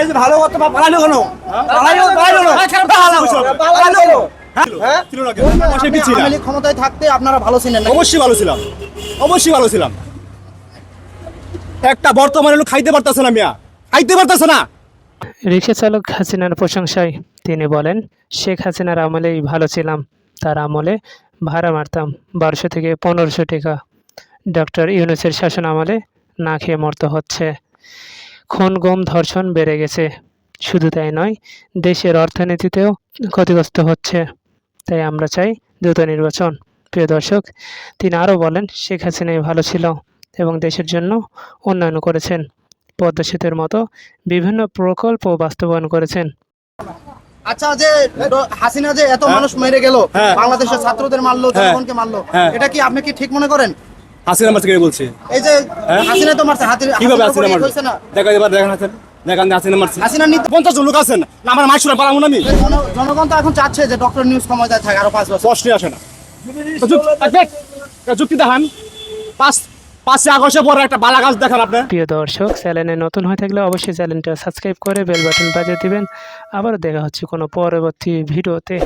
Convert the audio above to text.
এই যে ভালো করতে পালাইলো কেন? পালাইলো পালাইলো কেন? পালাইলো কেন? ছিল না কেন? পাশে কি ছিলাম? আওয়ামী লীগ ক্ষমতায় থাকতে আপনারা ভালো ছিলেন অবশ্যই ভালো ছিলাম। অবশ্যই ভালো ছিলাম। একটা বর্তমানে লোক খাইতে পারতেছে না মিয়া। খাইতে পারতেছে না। রিক্সা চালক হাসিনার প্রশংসায় তিনি বলেন শেখ হাসিনার আমলেই ভালো ছিলাম। তার আমলে ভাড়া মারতাম বারোশো থেকে পনেরোশো টাকা। ডক্টর ইউনুসের শাসন আমলে না খেয়ে মরতে হচ্ছে। খুন গম ধর্ষণ বেড়ে গেছে। শুধু তাই নয় দেশের অর্থনীতিতেও ক্ষতিগ্রস্ত হচ্ছে। তাই আমরা চাই দ্রুত নির্বাচন। প্রিয় দর্শক তিনি আরও বলেন শেখ হাসিনাই ভালো ছিল এবং দেশের জন্য উন্নয়ন করেছেন। পদ্মা সেতুর মতো বিভিন্ন প্রকল্প বাস্তবায়ন করেছেন। আচ্ছা যে হাসিনা যে এত মানুষ মেরে গেল হ্যাঁ। বাংলাদেশের ছাত্রদের মারলো হ্যাঁ। জনগণকে মারলো হ্যাঁ। এটা কি আপনি কি ঠিক মনে করেন? হাসিনা মারছে কে বলছে? এই যে? হাসিনা তো মারছে হাতির কীভাবে হাসিনা মারছে দেখা এবার দেখেন হাসেন দেখেন হাসিনা মারছে। হাসিনা নিতে পঞ্চাশ জন লোক আছেন। আমার মাইশুরা পালাবো না আমি। জনগণ তো এখন চাচ্ছে যে ডক্টর নিউজ ক্ষমতায় থাকে আরও পাঁচ বছর। আসে না। যুক্তি দেখান। পাঁচ পরে একটা বালা গাছ দেখান আপনি। প্রিয় দর্শক চ্যানেলে নতুন হয়ে থাকলে অবশ্যই চ্যানেলটা সাবস্ক্রাইব করে বেল বাটন বাজিয়ে দিবেন। আবার দেখা হচ্ছে কোনো পরবর্তী ভিডিওতে।